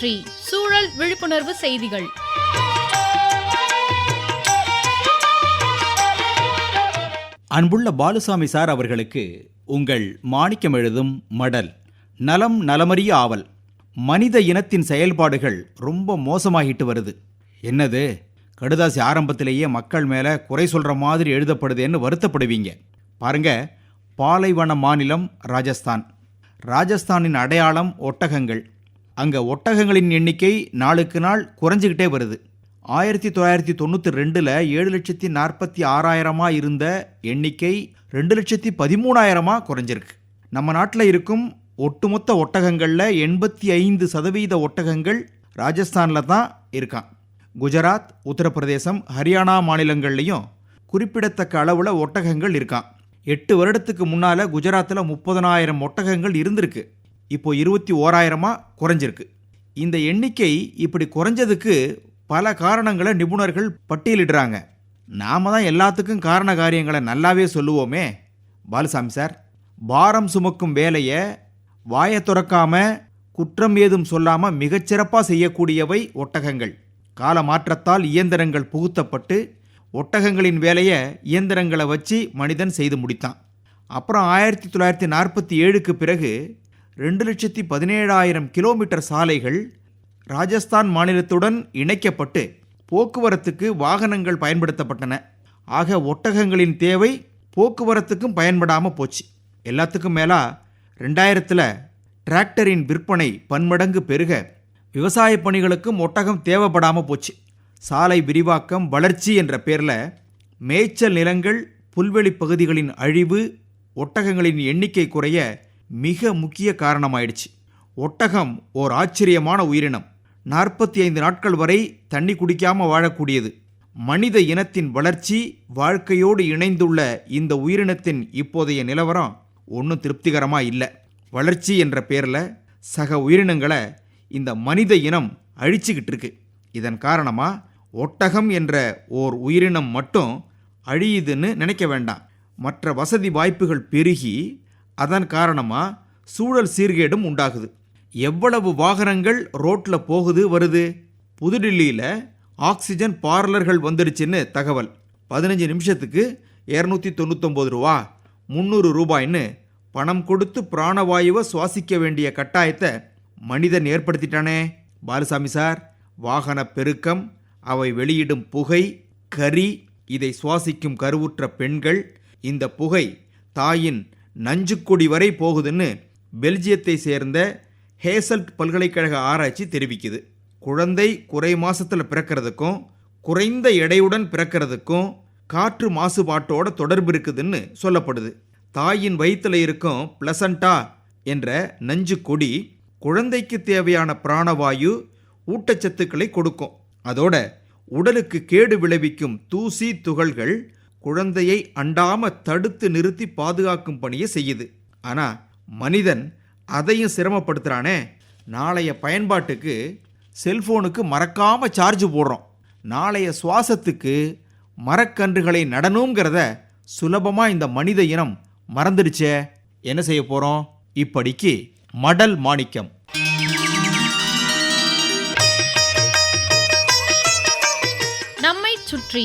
சுற்றி சூழல் விழிப்புணர்வு செய்திகள். அன்புள்ள பாலுசாமி சார் அவர்களுக்கு உங்கள் மாணிக்கம் எழுதும் மடல் நலம் நலமறிய ஆவல் மனித இனத்தின் செயல்பாடுகள் ரொம்ப மோசமாகிட்டு வருது. என்னது? கடுதாசி ஆரம்பத்திலேயே மக்கள் மேலே குறை சொல்கிற மாதிரி எழுதப்படுதேன்னு வருத்தப்படுவீங்க. பாருங்க பாலைவன மாநிலம் ராஜஸ்தான். ராஜஸ்தானின் அடையாளம் ஒட்டகங்கள். அங்கே ஒட்டகங்களின் எண்ணிக்கை நாளுக்கு நாள் குறைஞ்சிக்கிட்டே வருது. ஆயிரத்தி தொள்ளாயிரத்தி தொண்ணூற்றி ரெண்டில் ஏழு லட்சத்தி நாற்பத்தி ஆறாயிரமாக இருந்த எண்ணிக்கை ரெண்டு லட்சத்தி பதிமூணாயிரமாக குறைஞ்சிருக்கு. நம்ம நாட்டில் இருக்கும் ஒட்டுமொத்த ஒட்டகங்களில் எண்பத்தி ஐந்து சதவீத ஒட்டகங்கள் ராஜஸ்தானில் தான் இருக்கான். குஜராத் உத்தரப்பிரதேசம் ஹரியானா மாநிலங்கள்லையும் குறிப்பிடத்தக்க அளவில் ஒட்டகங்கள் இருக்கான். எட்டு வருடத்துக்கு முன்னால் குஜராத்தில் முப்பதனாயிரம் ஒட்டகங்கள் இருந்திருக்கு. இப்போ இருபத்தி ஓராயிரமாக குறைஞ்சிருக்கு. இந்த எண்ணிக்கை இப்படி குறைஞ்சதுக்கு பல காரணங்களை நிபுணர்கள் பட்டியலிடுறாங்க. நாம தான் எல்லாத்துக்கும் காரண காரியங்களை நல்லாவே சொல்லுவோமே. பாலுசாமி சார் பாரம் சுமக்கும் வேலையை வாயை துறக்காம குற்றம் ஏதும் சொல்லாமல் மிகச்சிறப்பாக செய்யக்கூடியவை ஒட்டகங்கள். கால மாற்றத்தால் இயந்திரங்கள் புகுத்தப்பட்டு ஒட்டகங்களின் வேலையை இயந்திரங்களை வச்சு மனிதன் செய்து முடித்தான். அப்புறம் ஆயிரத்தி தொள்ளாயிரத்தி நாற்பத்தி ஏழுக்கு பிறகு ரெண்டு லட்சத்தி பதினேழாயிரம் கிலோமீட்டர் சாலைகள் ராஜஸ்தான் மாநிலத்துடன் இணைக்கப்பட்டு போக்குவரத்துக்கு வாகனங்கள் பயன்படுத்தப்பட்டன. ஆக ஒட்டகங்களின் தேவை போக்குவரத்துக்கும் பயன்படாமல் போச்சு. எல்லாத்துக்கும் மேலா ரெண்டாயிரத்தில் டிராக்டரின் விற்பனை பன்மடங்கு பெருக விவசாய பணிகளுக்கும் ஒட்டகம் தேவைப்படாமல் போச்சு. சாலை விரிவாக்கம் வளர்ச்சி என்ற பேரில் மேய்ச்சல் நிலங்கள் புல்வெளி பகுதிகளின் அழிவு ஒட்டகங்களின் எண்ணிக்கை குறைய மிக முக்கிய காரணமாயிடுச்சு. ஒட்டகம் ஓர் ஆச்சரியமான உயிரினம். நாற்பத்தி ஐந்து நாட்கள் வரை தண்ணி குடிக்காமல் வாழக்கூடியது. மனித இனத்தின் வளர்ச்சி வாழ்க்கையோடு இணைந்துள்ள இந்த உயிரினத்தின் இப்போதைய நிலவரம் ஒன்றும் திருப்திகரமாக இல்லை. வளர்ச்சி என்ற பேரில் சக உயிரினங்களை இந்த மனித இனம் அழிச்சுக்கிட்டு இருக்கு. இதன் காரணமாக ஒட்டகம் என்ற ஓர் உயிரினம் மட்டும் அழியுதுன்னு நினைக்க வேண்டாம். மற்ற வசதி வாய்ப்புகள் பெருகி அதன் காரணமாக சூழல் சீர்கேடும் உண்டாகுது. எவ்வளவு வாகனங்கள் ரோட்டில் போகுது வருது? புதுடில்லியில் ஆக்சிஜன் பார்லர்கள் வந்துடுச்சுன்னு தகவல். பதினஞ்சு நிமிஷத்துக்கு இரநூத்தி தொண்ணூத்தொம்பது ரூபா முந்நூறு ரூபாய்ன்னு பணம் கொடுத்து பிராணவாயுவை சுவாசிக்க வேண்டிய கட்டாயத்தை மனிதன் ஏற்படுத்திட்டானே. பாலுசாமி சார் வாகன பெருக்கம் அவை வெளியிடும் புகை கரி இதை சுவாசிக்கும் கருவுற்ற பெண்கள் இந்த புகை தாயின் நஞ்சுக்கொடி வரை போகுதுன்னு பெல்ஜியத்தை சேர்ந்த ஹேசல்ட் பல்கலைக்கழக ஆராய்ச்சி தெரிவிக்குது. குழந்தை குறை மாதத்தில் பிறக்கிறதுக்கும் குறைந்த எடையுடன் பிறக்கிறதுக்கும் காற்று மாசுபாட்டோட தொடர்பு இருக்குதுன்னு சொல்லப்படுது. தாயின் வயிற்றில் இருக்கும் பிளசண்டா என்ற நஞ்சு கொடி குழந்தைக்கு தேவையான பிராணவாயு ஊட்டச்சத்துக்களை கொடுக்கும். அதோட உடலுக்கு கேடு விளைவிக்கும் தூசி துகள்கள் குழந்தையை அண்டாம தடுத்து நிறுத்தி பாதுகாக்கும் பணியை செய்யுது. ஆனால் மனிதன் அதையும் சிரமப்படுத்துகிறானே நாளைய பயன்பாட்டுக்கு செல்போனுக்கு மறக்காமல் சார்ஜ் போடுறோம். நாளைய சுவாசத்துக்கு மரக்கன்றுகளை நடணுங்கிறத சுலபமாக இந்த மனித இனம் மறந்துடுச்சே. என்ன செய்ய போகிறோம் இப்படிக்கு மடல் மாணிக்கம். நம்மை சுற்றி